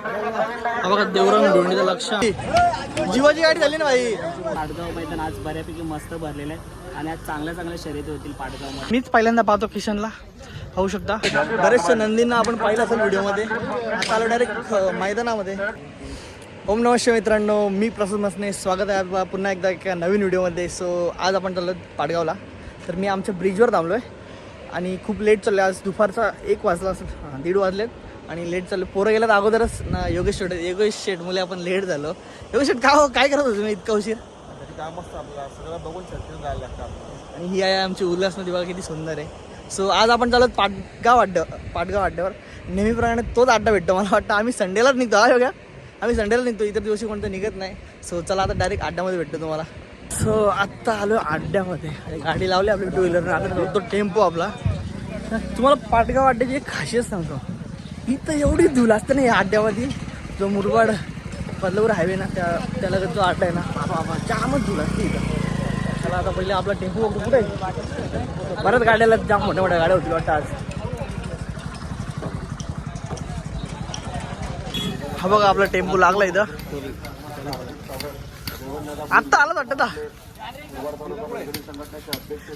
बघा देवराम धोंडीचं लक्ष जीवाची गाडी झाली ना भाई. पाटगाव मैदान आज बऱ्यापैकी मस्त भरलेलं आहे. आणि आज चांगल्या चांगल्या शर्यती होतील पाटगावमध्ये मीच पहिल्यांदा पाहतो किशनला. पाहू शकता. बरेचशा नंदींना आपण पाहिलं असेल व्हिडिओमध्ये. आता आलो डायरेक्ट मैदानामध्ये. ओम नमस्ते मित्रांनो मी प्रसाद मसने. स्वागत आहे पुन्हा एकदा एका नवीन व्हिडिओमध्ये. सो आज आपण चाललो पाडगावला. तर मी आमच्या ब्रिजवर थांबलो आहे आणि खूप लेट चाललो आज दुपारचा एक वाजला असेल. हां, दीड वाजलेत. आणि लेट चाललो. पोरं गेल्यात अगोदरच ना योगेश शेट योगेश शेट मुले आपण लेट झालो. योगेश शेट का हो काय करत होतो तुम्ही? इतका उशीर? आणि ही आहे आमची उल्हास नदी बघा किती सुंदर आहे. सो आज आपण चालत पाटगाव अड्डा पाटगाव अड्ड्यावर. नेहमीप्रमाणे तोच अड्डा भेटतो मला वाटतं. आम्ही संडेलाच निघतो हा योग्या? आम्ही संडेला निघतो इतर दिवशी कोणतं निघत नाही. सो चला आता डायरेक्ट अड्ड्यामध्ये भेटतो तुम्हाला. सो आत्ता आलो अड्ड्यामध्ये. आणि गाडी लावली आपली टू व्हीलर आता तो टेम्पो आपला. तुम्हाला पाटगाव अड्ड्याची एक खासियत सांगतो. इथं एवढी धूल असते ना या अड्ड्यामध्ये जो मुरबाड पल्लवर हायवे ना त्या त्याला जो अड्डा आहे ना बाबा बाबा जामच धूल असते इथं. चला आता पहिले आपला टेम्पो वगैरे कुठे आहे? बऱ्याच गाड्याला जाम मोठ्या मोठ्या गाड्या होतील वाटतं आज. हा बघा आपला टेम्पो लागला इथं. आत्ता आला वाटतं आता?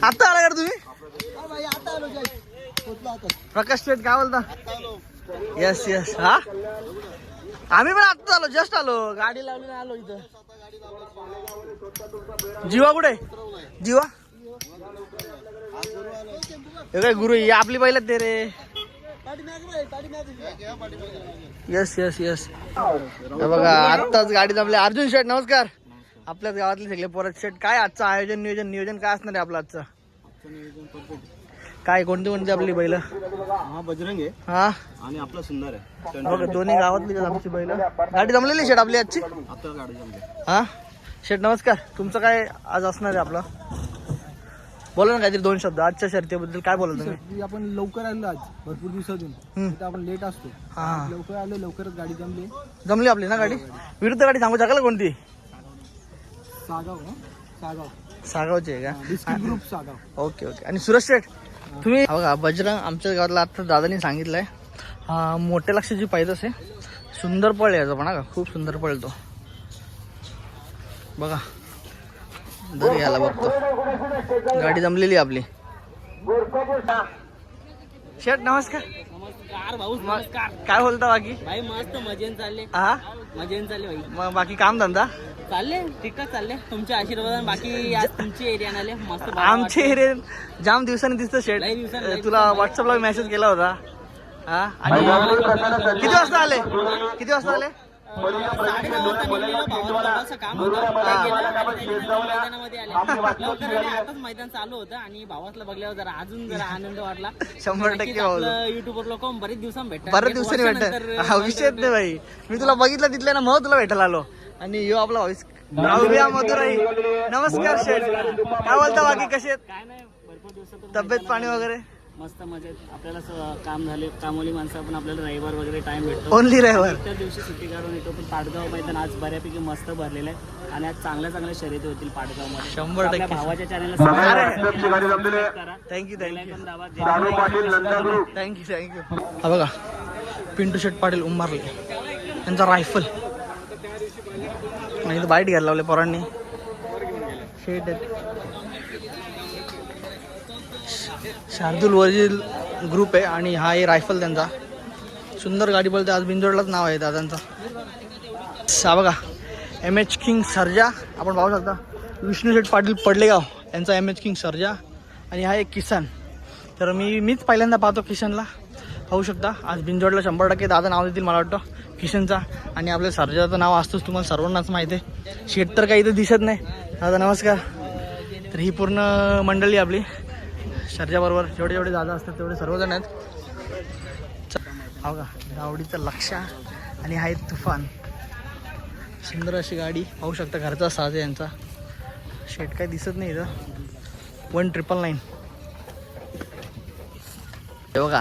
आत्ता आला का रे तुम्ही? प्रकाश पेठ काय बोलता? येस येस हा? आम्ही पण आत्ता आलो जस्ट आलो. गाडी लावली ना आलो इथं. जीवा कुठे? जीवा? हे काय गुरु ही आपली पहिल्यात ते रे. येस येस येस बघा आत्ताच गाडी जमली. अर्जुन शेठ नमस्कार. आपल्याच गावातले सगळे परत शेठ काय आजचं आयोजन नियोजन? नियोजन काय असणार आहे आपलं आजचं? काय कोणती कोणती आपली बैल? हा बजरंग आहे. हा? आणि आपला सुंदर आहे. दोन्ही गावातली आमची बैल. गाडी जमलेली शेठ आपली आजची? आता गाडी जमली. हा? शेठ नमस्कार. तुमचं काय आज असणार आहे आपलं? बोला ना काहीतरी दोन शब्द. आजच्या शर्तीबद्दल काय बोला तुम्ही? आपण लवकर आलो आज. भरपूर दिवसातून. हम्म. तर आपण लेट असतो. हा. लवकर आलो लवकरच गाडी जमली. जमली आपली ना गाडी? विरुद्ध गाडी सांगू शकाल कोणती? सागाव हं? सागाव. सागावची आहे का? Biscuit group Sagav. Okay okay. आणि सुरेश शेठ? तुम्ही बघा बजरंग आमच्या गावातला आता दादानी सांगितलंय. मोठ्या लक्षाची पाहिजे असे. सुंदर पळ याचा पण का? खूप सुंदर पळतो बघा. दर याला बघतो. गाडी जमलेली आहे आपली. शेठ नमस्कार. नमस्कार भाऊ नमस्कार. काय बोलता बाकी? भाई मस्त मजेन चालले. हा मजेन चालले भाई. मग बाकी काम धंदा? चालले ठीकच चालले. तुमच्या आशीर्वादाने बाकी आज तुमची एरिया आले. मस्त आमचे एरिया जाम दिवसांनी दिसतं शेठ. तुला व्हॉट्सअपला मेसेज केला होता. हा? आणि किती वाजता आले? किती वाजता आले? मैदान चालू होतं आणि भावातलं बघल्यावर जरा अजून जरा आनंद वाटला. शंभर टक्के भाऊ. युट्यूबवर लोक बरेच दिवसांनी भेटतात बऱ्याच एक दिवसांनी वर्षानंतर भेटत हा विषयच नाही भाई मी तुला बघितलं तिथल्या ना मग तुला भेटायला आलो. आणि यो आपला व्हॉइस राहुल्या मधुराई नमस्कार शेठ. काय बोलता बाकी कसे आहेत? काय नाही भरपूर दिवसातून तब्येत पाणी वगैरे? मस्त मजेत. आपल्याला स- काम झाले. कामोली माणसं पण आपल्याला रविवार वगैरे टाइम भेटतो. ओनली ड्रायव्हर त्या दिवशी सुट्टी काढून येतो. पण पाटगाव मैदान आज बऱ्यापैकी मस्त भरलेलं आहे. आणि आज चांगल्या चांगल्या शर्यती होतील पाटगावमध्ये शंभर आपल्या टक्के. भावाच्या चॅनलला करा. थँक्यू थँक्यू थँक्यू थँक्यू हा बघा. पिंटू शेट पाटील उंबारले त्यांचा रायफल आणि इथं बाईट घ्यायला लावले पोरांनी. शेट आहेत. शार्दूल वर्जिल ग्रुप आहे आणि हा आहे रायफल त्यांचा. सुंदर गाडी बोलते आज बिंजोडलाच नाव आहे दादांचा. सा बघा एम एच किंग सर्जा आपण पाहू शकता विष्णू शेठ पाटील पडलेगाव. यांचा एम एच किंग सर्जा आणि हा एक किसान. तर मी मीच पहिल्यांदा पाहतो किशनला. पाहू शकता आज बिंजोडला शंभर टक्के दादा नाव देतील मला वाटतं किशनचा. आणि आपल्या सर्जाचं नाव असतंच तुम्हाला सर्वांनाच माहिती आहे. शेट तर काही इथं दिसत नाही. दादा नमस्कार. तर ही पूर्ण मंडळी आपली. सर्जाबरोबर जेवढे जेवढे दादा असतात तेवढे सर्वजण आहेत. हो का गावडीचं लक्ष आणि आहे तुफान. सुंदर अशी गाडी पाहू शकता घरचा साज आहे यांचा. शेट काय दिसत नाही इथं. वन ट्रिपल नाईन हे बघा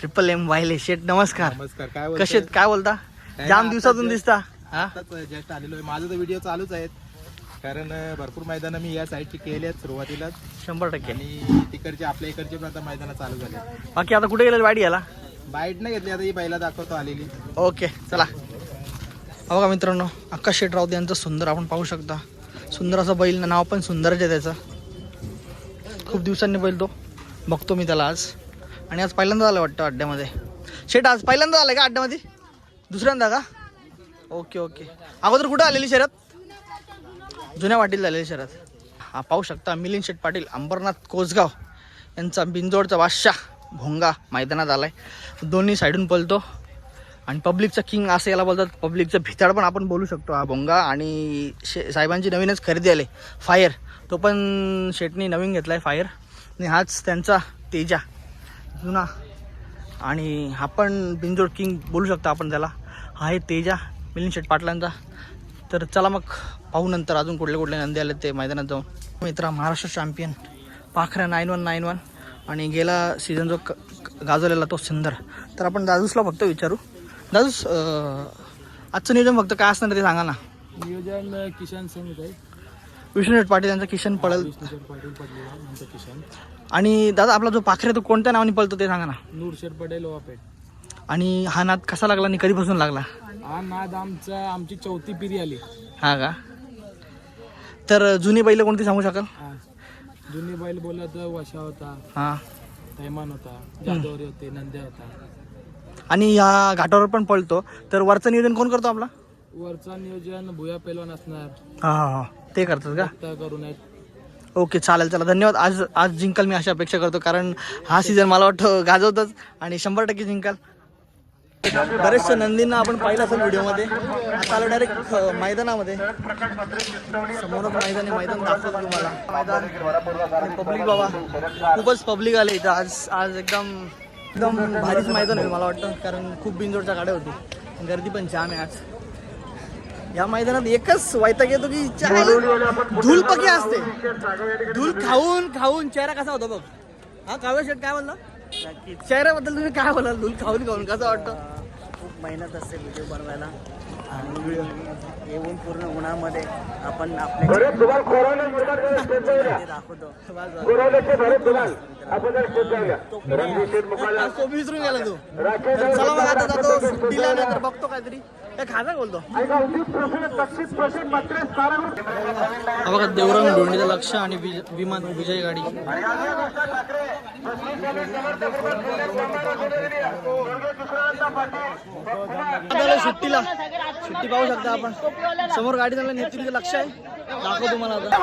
ट्रिपल एम वाहिले. शेट नमस्कार. नमस्कार काय कसे काय बोलता? जाम दिवसातून दिसता हा? जस्ट आलेलो आहे. माझं तर व्हिडिओ चालूच आहेत. कारण भरपूर मैदान मी या साईडची केली आहेत सुरुवातीलाच. शंभर टक्के. आणि तिकडचे आपल्या इकडचे पण आता मैदान चालू झाले बाकी आता कुठे गेलं गाडी याला? बाईट नाही घेतली आता ही पहिला दाखवतो आलेली. ओके चला. बघा मित्रांनो आकाश शेट राऊत यांचं सुंदर आपण पाहू शकता. सुंदर असं बैल नाव पण सुंदरच आहे त्याचं. खूप दिवसांनी बैल तो. बघतो मी त्याला आज. आणि आज पहिल्यांदा आलं वाटतं अड्ड्यामध्ये. शेट आज पहिल्यांदा आलं का अड्ड्यामध्ये? दुसऱ्यांदा का? Okay okay. अगोदर कुठं आलेली शरद? जुन्या वाटील झालेली शहरात. हा पाहू शकता मिलिंद शेट पाटील अंबरनाथ कोसगाव यांचा बिंजोडचा बादशाह भोंगा मैदानात आला आहे दोन्ही साईडून बोलतो. आणि पब्लिकचा किंग असं याला बोलतात पब्लिकचं भिताड पण आपण बोलू शकतो हा भोंगा. आणि शे साहेबांची नवीनच खरेदी आले फायर. तो पण शेटनी नवीन घेतला आहे फायर. आणि हाच त्यांचा तेजा जुना. आणि हा पण बिंजोड किंग बोलू शकतो आपण त्याला. हा आहे तेजा मिलिंद शेट पाटलांचा. तर चला मग पाहू नंतर अजून कुठले कुठले नंदी आले ते मैदानात जाऊन. मित्रा Maharashtra champion Pakhara nine one nine one आणि गेला सीझन जो क- गाजवलेला तो सुंदर. तर आपण दादूसला फक्त विचारू. दादूस आजचं नियोजन फक्त काय असणार ते सांगा ना? नियोजन किशन सिंग आहे विष्णू पाटील यांचा किशन पळल. विष्णुशेठ पाटील पडलेला नंतर किशन. आणि दादा आपला जो पाखरे तो कोणत्या नावाने पळतो ते सांगा ना? नूरशेठ पटेल वापेट आणि हा नाद कसा लागला आणि कधीपासून लागला? हा नाद आमचा आमची चौथी पिढी आली. हा का? तर जुनी बैल कोणती सांगू शकाल? हा. जुनी बैल बोलत वशा होता हां. थैमान होता जादवरी होते नंद्या होता. आणि ह्या घाटावर पण पळतो. तर वरचं नियोजन कोण करतो आपला? वरचा नियोजन भुया पेलवान असणार. हा हा हा. ते करतात का? त्या करून आहेत. ओके चालेल चला. धन्यवाद. आज आज जिंकाल मी अशी अपेक्षा करतो कारण हा सीझन मला वाटतं गाजवतच आणि शंभर टक्के जिंकाल. बरेचशा नंदींना आपण पाहिलं असेल व्हिडिओमध्ये. आता आलं डायरेक्ट मैदानामध्ये. समोरच मैदान आहे मैदान दाखवतो तुम्हाला. मैदान पब्लिक बाबा खूपच पब्लिक आले इथं. आज आज एकदम एकदम भारीच मैदान आहे मला वाटतं कारण खूप बिंजोडच्या गाड्या होती. गर्दी पण छान आहे आज. या मैदानात एकच वैताग येतो की धूल पकी असते. धूल खाऊन खाऊन चेहरा कसा होता बघ. हा काव्य शेट काय म्हणला? चेहऱ्याबद्दल तुम्ही काय बोलाल? धूल खाऊन खाऊन कसं वाटतं? खूप मेहनत असते व्हिडिओ बनवायला. आणि येऊन पूर्ण उन्हामध्ये आपण आपल्या दाखवतो. विसरून गेला तू. तर चला मग आता जातो सुट्टीला नाही तर बघतो काहीतरी. काय खाजा बोलतो. बघा देवरंग डोंडीचं लक्ष आणि विज- विमान विजय गाडी. सुट्टीला सुट्टी पाहू शकता आपण. समोर गाडी चालला नेतृत्व लक्ष आहे. दाखव तुम्हाला आता.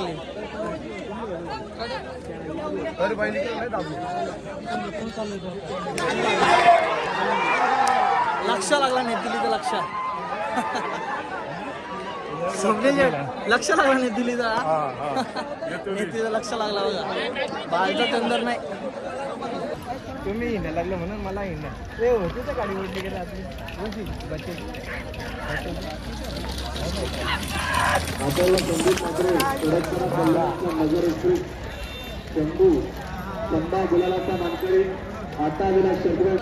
लागली लक्ष लागला नेतिलीचं लक्ष. स्वप्नील लक्ष लागला नेतिलीचा नेतिलीचं लक्ष लागला बघा. बालचा चंदर नाही. तुम्ही हिंडा लागलं म्हणून मला हिंडा. ते होती तर गाडी उलटी गेला आपली. बच्चे.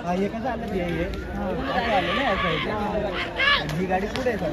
हे कसं आलं ते हे. असं आलं ना असं. ही गाडी पुढे आहे सर?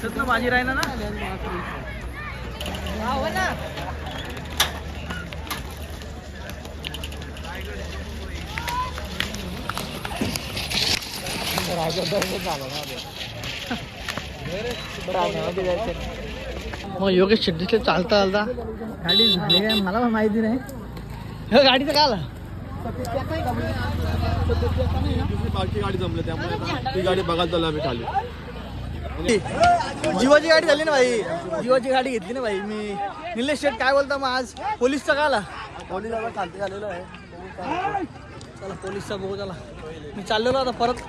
छत्र माझी राहिना ना? मग योगेश शेट्टीचे चालता चालता. गाडी झाली काय? मला पण माहिती नाही. हो गाडीचं काय आलं? पार्टी गाडी जमली त्यामुळे ती गाडी बघायला चालू आम्ही खाली. जीवाची गाडी झाली ना भाई. जीवाची गाडी घेतली ना भाई. मी निलेश शेठ काय बोलता मग आज? पोलीसचा का आला. पोलीस आता खालती झालेलो आहे. चला पोलीसचा बघू चला. मी चाललेलो आता परत.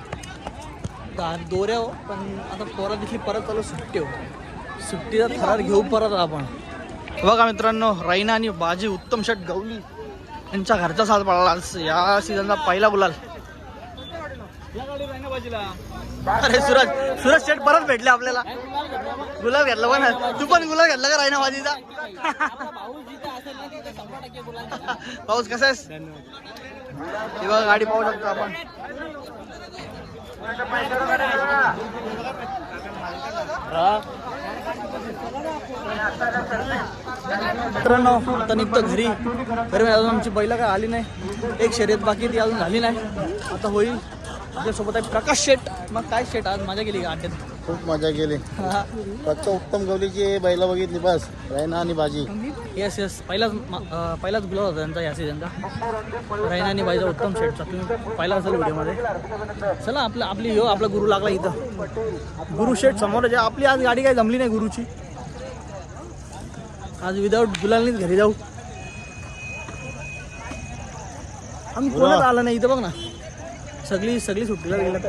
दोऱ्या हो पण आता पोरा दिसली परत चालू सुट्टी हो. सुट्टीचा थरार घेऊ परत आपण. बघा मित्रांनो राईना आणि बाजी उत्तम शट गवली यांच्या घरचा साथ पडला या सीझनचा पहिला गुलाल. अरे सूरज सूरज शेट परत भेटले आपल्याला. गुलाब घेतला पण तू पण गुलाब घेतला का रायना बाजीचा पाऊस कसा आहेस? तेव्हा गाडी पाहू शकतो आपण. मित्रांनो आता निघतो घरी. घरी अजून आमची बैला काय आली नाही. एक शर्यत बाकी ती अजून झाली नाही. आता होईल. आपल्यासोबत आहे प्रकाश शेट. मग काय शेट? आज मजा गेली का अड्ड्यात खूप मजा केली. फक्त उत्तम गवलीची बैला बघितली बस. रायना आणि बाजी. येस येस पहिलाच पहिलाच गुलाब होता त्यांचा या सीझनचा रायना आणि बाईचा उत्तम शेटचा तुम्ही पाहिला असेल व्हिडिओमध्ये. चला आपलं आपली हो आपला गुरु लागला इथं. गुरु शेट समोर आहे. आपली आज गाडी काही जमली नाही गुरुची. आज विदाऊट गुलालनीच घरी जाऊ. आम्ही कोणाच आलं नाही इथं बघ ना. सगळी सगळी सुट्टीला गेल्या